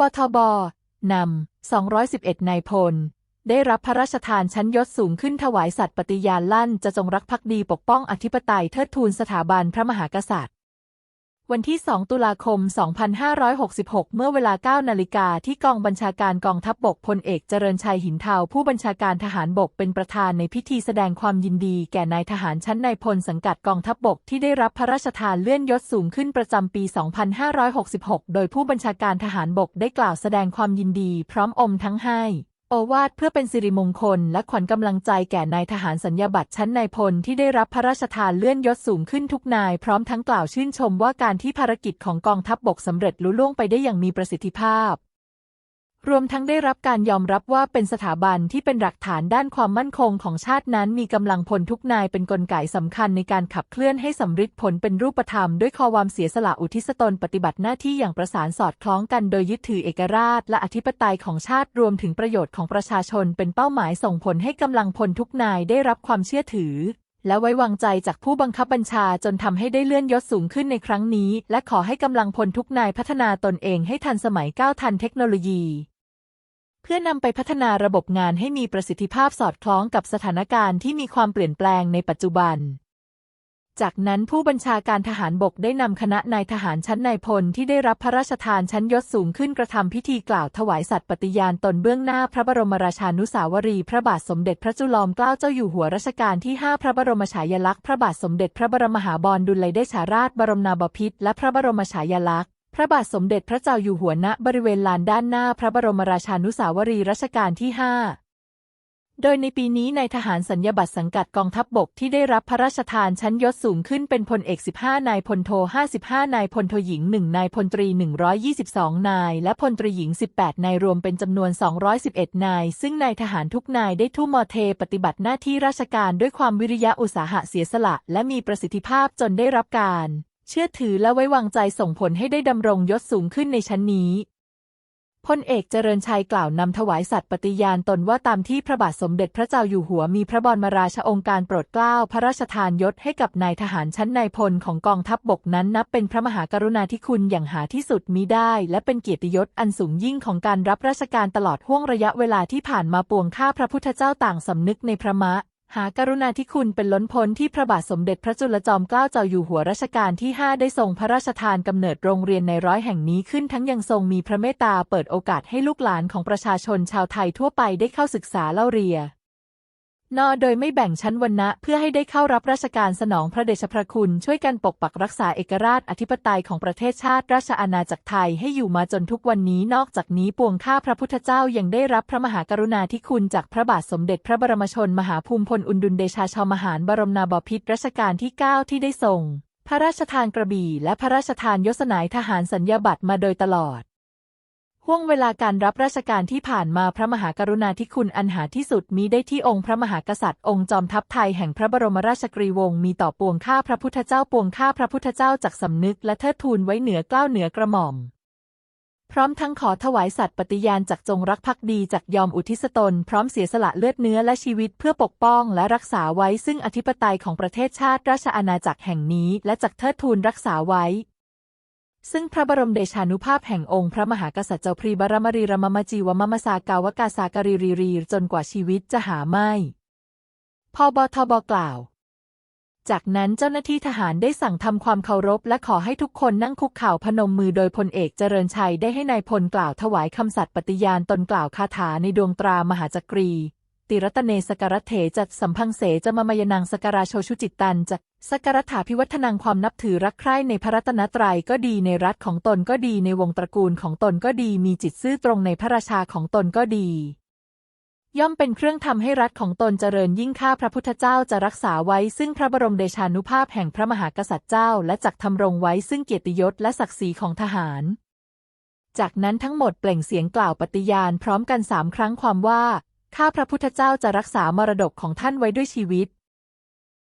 บทบนำ 211 นายพล ได้รับพระราชทานชั้นยศสูงขึ้นถวายสัตย์ปฏิญาณลั่น จะจงรักภักดีปกป้องอธิปไตยเทิดทูนสถาบันพระมหากษัตริย์ วันที่ 2 ตุลาคม 2566 เมื่อเวลา 9 นาฬิกาที่กองบัญชาการกองทัพบบกพลเอกเจริญชัยหินเทาผู้บัญชาการทหารบกเป็นประธานในพิธีแสดงความยินดีแก่นายทหารชั้นนายพลสังกัดกองทัพบบกที่ได้รับพระราชทานเลื่อนยศสูงขึ้นประจำปี 2566 โดยผู้บัญชาการทหารบกได้กล่าวแสดงความยินดีพร้อมอมทั้งให้ โอวาทเพื่อเป็นสิริมงคลและขวัญกำลังใจแก่นายทหารสัญญาบัตรชั้นนายพลที่ได้รับพระราชทานเลื่อนยศสูงขึ้นทุกนาย พร้อมทั้งกล่าวชื่นชมว่าการที่ภารกิจของกองทัพบบกสำเร็จลุล่วงไปได้อย่างมีประสิทธิภาพ รวมทั้งได้รับการยอมรับว่าเป็นสถาบันที่เป็นหลักฐานด้านความมั่นคงของชาตินั้น มีกำลังพลทุกนายเป็นนกลไกสำคัญในการขับเคลื่อนให้สำเร็จผลเป็นรูปธรรม ด้วยความเสียสละอุทิศตนปฏิบัติหน้าที่อย่างประสานสอดคล้องกันโดยยึดถือเอกราช และอธิปไตยของชาติรวมถึงประโยชน์ของประชาชน เป็นเป้าหมายส่งผลให้กำลังพลทุกนายได้รับความเชื่อถือ และไว้วางใจจากผู้บังคับบัญชาจนทำให้ได้เลื่อนยศสูงขึ้นในครั้งนี้ และขอให้กำลังพลทุกนายพัฒนาตนเองให้ทันสมัยก้าวทันเทคโนโลยี เพื่อนำไปพัฒนาระบบงานให้มีประสิทธิภาพสอดคล้องกับสถานการณ์ที่มีความเปลี่ยนแปลงในปัจจุบัน จากนั้นผู้บัญชาการทหารบกได้นำคณะนายทหารชั้นนายพลที่ได้รับพระราชทานชั้นยศสูงขึ้นกระทำพิธีกล่าวถวายสัตย์ปฏิญาณตนเบื้องหน้าพระบรมราชานุสาวรี พระบาทสมเด็จพระจุลจอมเกล้าเจ้าอยู่หัวรัชกาลที่ 5 พระบรมฉายาลักษณ์พระบาทสมเด็จพระบรมมหาบรดุลยเดชาราชบรมนาถบพิตรและพระบรมฉายาลักษณ์พระบาทสมเด็จพระเจ้าอยู่หัวณบริเวณลานด้านหน้าพระบรมราชานุสาวรีรัชกาลที่ 5 โดยในปีนี้นายทหารสัญญาบัตรสังกัดกองทัพบบกที่ได้รับพระราชทานชั้นยศสูงขึ้นเป็นพลเอก 15 นายพลโท 55 นายพลโทหญิง 1 นายพลตรี 122 นาย และพลตรีหญิง 18 นายรวมเป็นจำนวน 211 นาย ซึ่งนายทหารทุกนายได้ทุ่มเทปฏิบัติหน้าที่ราชการด้วยความวิริยะอุตสาหะเสียสละ และมีประสิทธิภาพจนได้รับการ เชื่อถือและไว้วางใจส่งผลให้ได้ดำรงยศสูงขึ้นในชั้นนี้ พลเอกเจริญชัยกล่าวนำถวายสัตย์ปฏิญาณตนว่าตามที่พระบาทสมเด็จพระเจ้าอยู่หัวมีพระบรมราชองค์การโปรดเกล้าพระราชทานยศให้กับนายทหารชั้นนายพลของกองทัพบบกนั้นนับเป็นพระมหากรุณาธิคุณอย่างหาที่สุดมิได้ และเป็นเกียรติยศอันสูงยิ่งของการรับราชการตลอดห่วงระยะเวลาที่ผ่านมาปวงข้าพระพุทธเจ้าต่างสำนึกในพระมะ หากรุณาธิคุณเป็นล้นพ้นที่พระบาทสมเด็จพระจุลจอมเกล้าเจ้าอยู่หัวรัชกาลที่ 5 ได้ทรงพระราชทานกำเนิดโรงเรียนในร้อยแห่งนี้ขึ้นทั้งยังทรงมีพระเมตตาเปิดโอกาสให้ลูกหลานของประชาชนชาวไทยทั่วไปได้เข้าศึกษาเล่าเรียน นอโดยไม่แบ่งชั้นวรรณะเพื่อให้ได้เข้ารับราชการสนองพระเดชพระคุณช่วยกันปกปักรักษาเอกราชอธิปไตยของประเทศชาติราชอาณาจักรไทยให้อยู่มาจนทุกวันนี้นอกจากนี้ปวงข้าพระพุทธเจ้ายังได้รับพระมหากรุณาธิคุณจากพระบาทสมเด็จพระบรมชนมหาภูมิพลอดุลเดชาชมหารบรมนาถบพิตรรัชกาลที่ 9 ที่ได้ทรงพระราชทานกระบี่และพระราชทานยศนายทหารสัญญาบัตรมาโดยตลอด ห่วงเวลาการรับราชการที่ผ่านมาพระมหากรุณาธิคุณอันหาที่สุดมีได้ที่องค์พระมหากษัตริย์องค์จอมทัพไทยแห่งพระบรมราชกรีวงศ์มีต่อปวงข้าพระพุทธเจ้าปวงข้าพระพุทธเจ้าจากสำนึกและเทิดทูนไว้เหนือเกล้าวเหนือกระหม่อม พร้อมทั้งขอถวายสัตย์ปฏิญาณจากจงรักภักดีจากยอมอุทิศตน พร้อมเสียสละเลือดเนื้อและชีวิตเพื่อปกป้องและรักษาไว้ซึ่งอธิปไตยของประเทศชาติราชอาณาจักรแห่งนี้ และจักเทิดทูนรักษาไว้ ซึ่งพระบรมเดชานุภาพแห่งองค์พระมหากษัตริย์เจ้าพรีบรมรีรมมจีวมมสากาวกาสากรีรีรีจนกว่าชีวิตจะหาไม่พอบทบกล่าว จากนั้นเจ้าหน้าที่ทหารได้สั่งทำความเคารพและขอให้ทุกคนนั่งคุกเข่าพนมมือโดยพลเอกเจริญชัยได้ให้นายพลกล่าวถวายคำสัตย์ปฏิญาณตนกล่าวคาถาในดวงตรามหาจักรี ติรัตเนสการัตเถจัดสัมพังเสจะมามายนังสการาโชชุจิตตันจะสการัฐาพิวัฒนังความนับถือรักใคร่ในพระรัตนตรัยก็ดีในรัฐของตนก็ดีในวงตระกูลของตนก็ดีมีจิตซื่อตรงในพระราชาของตนก็ดี ย่อมเป็นเครื่องทำให้รัฐของตนเจริญยิ่งข้าพระพุทธเจ้าจะรักษาไว้ซึ่งพระบรมเดชานุภาพแห่งพระมหากษัตริย์เจ้า และจักทำรงไว้ซึ่งเกียรติยศและศักดิ์ศรีของทหารจากนั้นทั้งหมดเปล่งเสียงกล่าวปฏิญาณพร้อมกันสามครั้งความว่า ข้าพระพุทธเจ้าจะรักษามรดกของท่านไว้ด้วยชีวิต